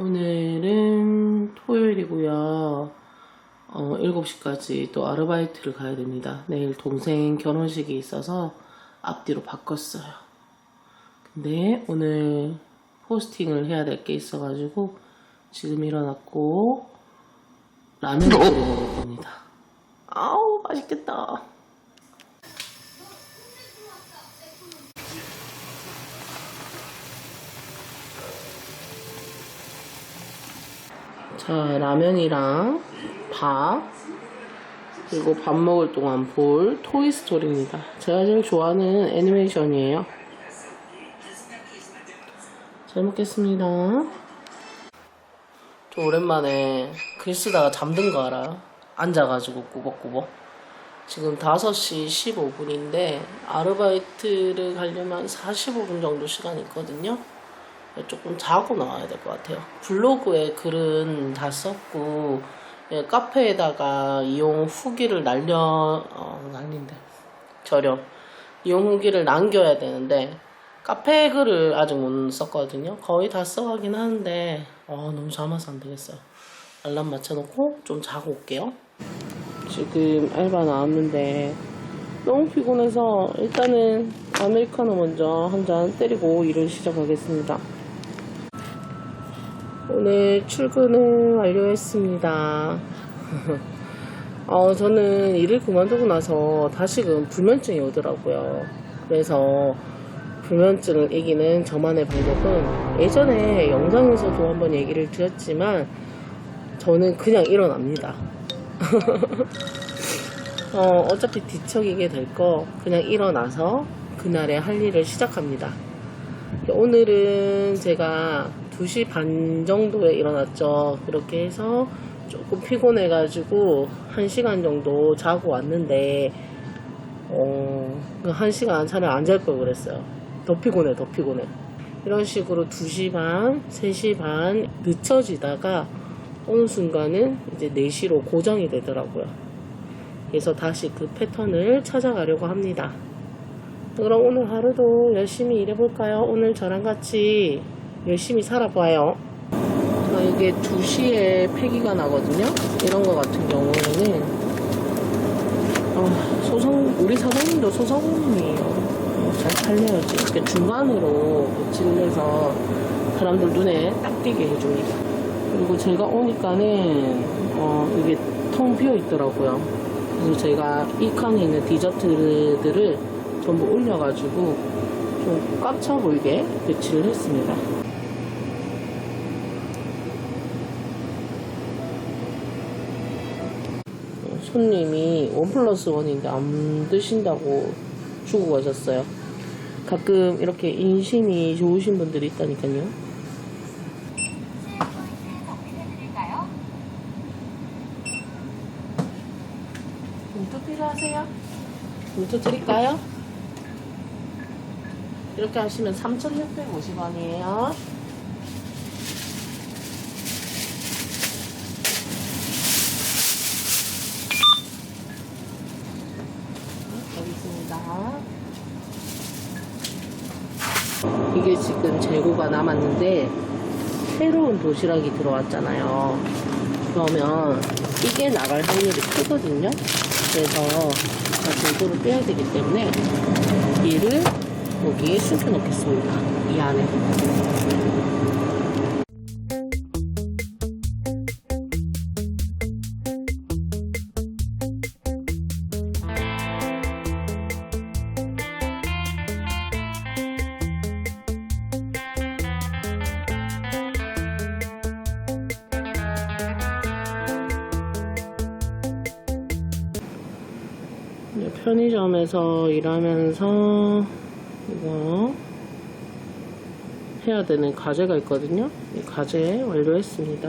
오늘은 토요일이고요. 어, 7시까지 또 아르바이트를 가야 됩니다. 내일 동생 결혼식이 있어서 앞뒤로 바꿨어요. 근데 오늘 포스팅을 해야 될 게 있어가지고 지금 일어났고 라면 끓여 먹을 겁니다. 아우 맛있겠다. 자, 라면이랑 밥, 그리고 밥 먹을 동안 볼 토이스토리입니다. 제가 제일 좋아하는 애니메이션이에요. 잘 먹겠습니다. 저 오랜만에 글 쓰다가 잠든 거 알아요? 앉아가지고 꾸벅꾸벅. 지금 5시 15분인데 아르바이트를 가려면 45분 정도 시간이 있거든요. 조금 자고 나와야 될 것 같아요. 블로그에 글은 다 썼고 예, 카페에다가 이용 후기를 날려 어, 날린대 저렴 이용 후기를 남겨야 되는데 카페 글을 아직 못 썼거든요. 거의 다 써가긴 하는데 어, 너무 잠아서 안 되겠어요. 알람 맞춰놓고 좀 자고 올게요. 지금 알바 나왔는데 너무 피곤해서 일단은 아메리카노 먼저 한 잔 때리고 일을 시작하겠습니다. 오늘 출근을 완료했습니다. 어, 저는 일을 그만두고 나서 다시금 불면증이 오더라고요. 그래서 불면증을 이기는 저만의 방법은 예전에 영상에서도 한번 얘기를 드렸지만 저는 그냥 일어납니다. 어, 어차피 뒤척이게 될 거 그냥 일어나서 그날의 할 일을 시작합니다. 오늘은 제가 2시 반 정도에 일어났죠. 그렇게 해서 조금 피곤해가지고 1시간 정도 자고 왔는데, 어, 1시간 차라리 안 잘 걸 그랬어요. 더 피곤해, 더 피곤해. 이런 식으로 2시 반, 3시 반 늦춰지다가 어느 순간은 이제 4시로 고정이 되더라고요. 그래서 다시 그 패턴을 찾아가려고 합니다. 그럼 오늘 하루도 열심히 일해볼까요? 오늘 저랑 같이 열심히 살아봐요. 자, 이게 2시에 폐기가 나거든요? 이런 거 같은 경우에는, 어, 소성, 우리 사장님도 소상공인이에요. 어, 잘 살려야지. 이렇게 중간으로 해서 사람들 눈에 딱 띄게 해줍니다. 그리고 제가 오니까는, 어, 이게 텅 비어 있더라고요. 그래서 제가 이 칸에 있는 디저트들을 전부 올려가지고 좀 꽉 차 보이게 배치를 했습니다. 어, 손님이 원 플러스 원인데 안 드신다고 주고 가셨어요. 가끔 이렇게 인심이 좋으신 분들이 있다니까요. 문자 필요하세요? 문자 드릴까요? 이렇게 하시면 3,650원이에요. 여기 있습니다. 이게 지금 재고가 남았는데 새로운 도시락이 들어왔잖아요. 그러면 이게 나갈 확률이 크거든요. 그래서 다 재고를 빼야 되기 때문에 얘를 여기에 숨겨 놓겠습니다. 이 안에. 네, 편의점에서 일하면서 이거 해야 되는 과제가 있거든요. 이 과제 완료했습니다.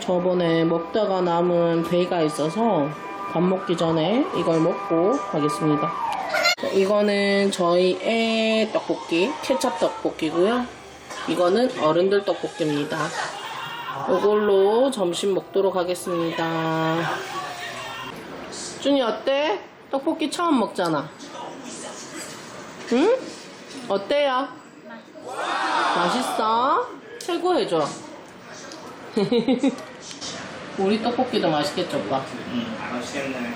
저번에 먹다가 남은 베이가 있어서 밥 먹기 전에 이걸 먹고 가겠습니다. 자, 이거는 저희 애 떡볶이, 케찹 떡볶이고요. 이거는 어른들 떡볶이입니다. 이걸로 점심 먹도록 하겠습니다. 준이 어때? 떡볶이 처음 먹잖아. 응? 어때요? 맛있어? 최고 해줘. 우리 떡볶이도 맛있겠죠, 오빠? 음, 맛있겠네.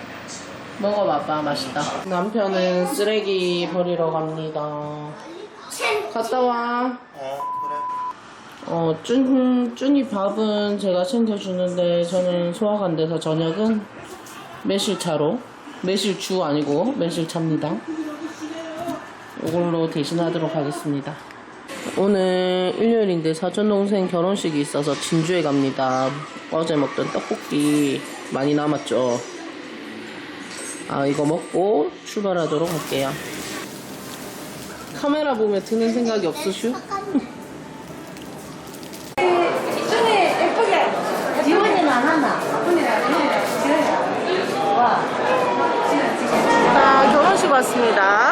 먹어봐봐, 맛있다. 남편은 쓰레기 버리러 갑니다. 갔다 와. 어, 그래. 어, 쭌, 쭌이 밥은 제가 챙겨주는데 저는 소화가 안 돼서 저녁은 매실차로 매실주 아니고 매실차입니다. 이걸로 대신하도록 하겠습니다. 오늘 일요일인데 사촌동생 결혼식이 있어서 진주에 갑니다. 어제 먹던 떡볶이 많이 남았죠. 아, 이거 먹고 출발하도록 할게요. 카메라 보면 드는 생각이 없으슈? 지원이는 안 한다. 자, 결혼식 왔습니다.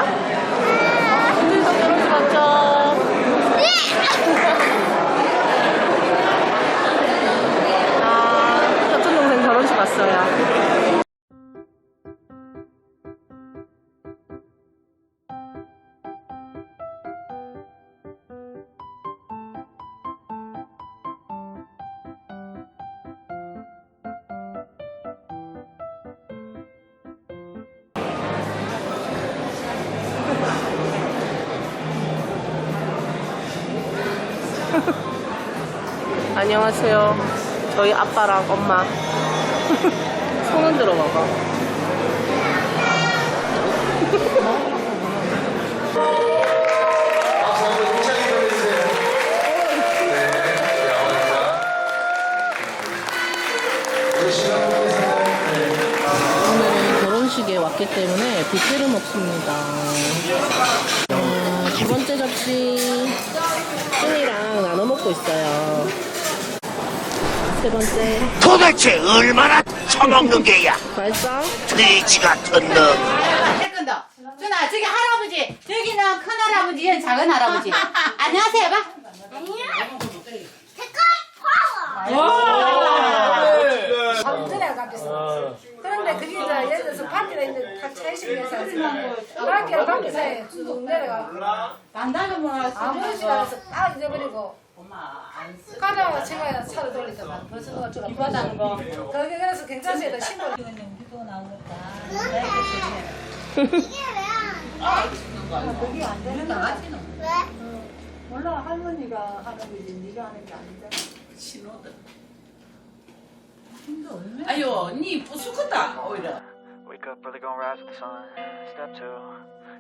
안녕하세요. 저희 아빠랑 엄마. 손은 들어 먹어. 오늘은 결혼식에 왔기 때문에 뷔페를 먹습니다. 어, 두 번째 접시 찐이랑 나눠 먹고 있어요. 세 번째 도대체 얼마나 처먹는 게야? 맛있어? 돼지 같은 놈. 세컨더. 준아, 저기 할아버지. 저기는 큰 할아버지, 얘는 작은 할아버지. 안녕하세요, 해봐. 밤들에 가면서 그런데 그게 이제 예를 들어서 밖에 있는 다 차이식에서 밖에 밖에서 쭉 내려가 반다는 뭐라 아무 시간에서 딱 잊어버리고 가다가 제가 차를 돌리더만 벌써 누가 좀 비바다는 거. 거기 그래서 경찰서에다 신고 몰라 할머니가 하는 거지 네가 하는 게 아닌데 아유 언니 부수겠다 오히려 Wake up early, gonna rise with the sun. Step two,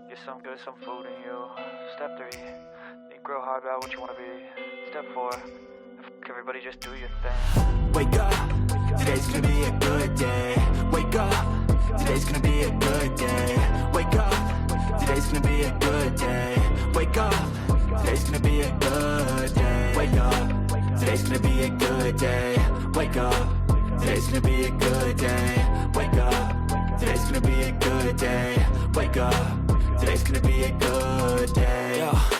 get some good, some food in you. Step three, think real hard about what you wanna be. Step four, fuck everybody, just do your thing. Wake up, today's gonna be a good day. Wake up, today's gonna be a good day. Wake up, today's gonna be a good day. Wake up, today's gonna be a good day. Wake up, today's gonna be a good day. Wake up, today's gonna be a good day. Wake up, today's gonna be a good day. Wake up, today's gonna be a good day.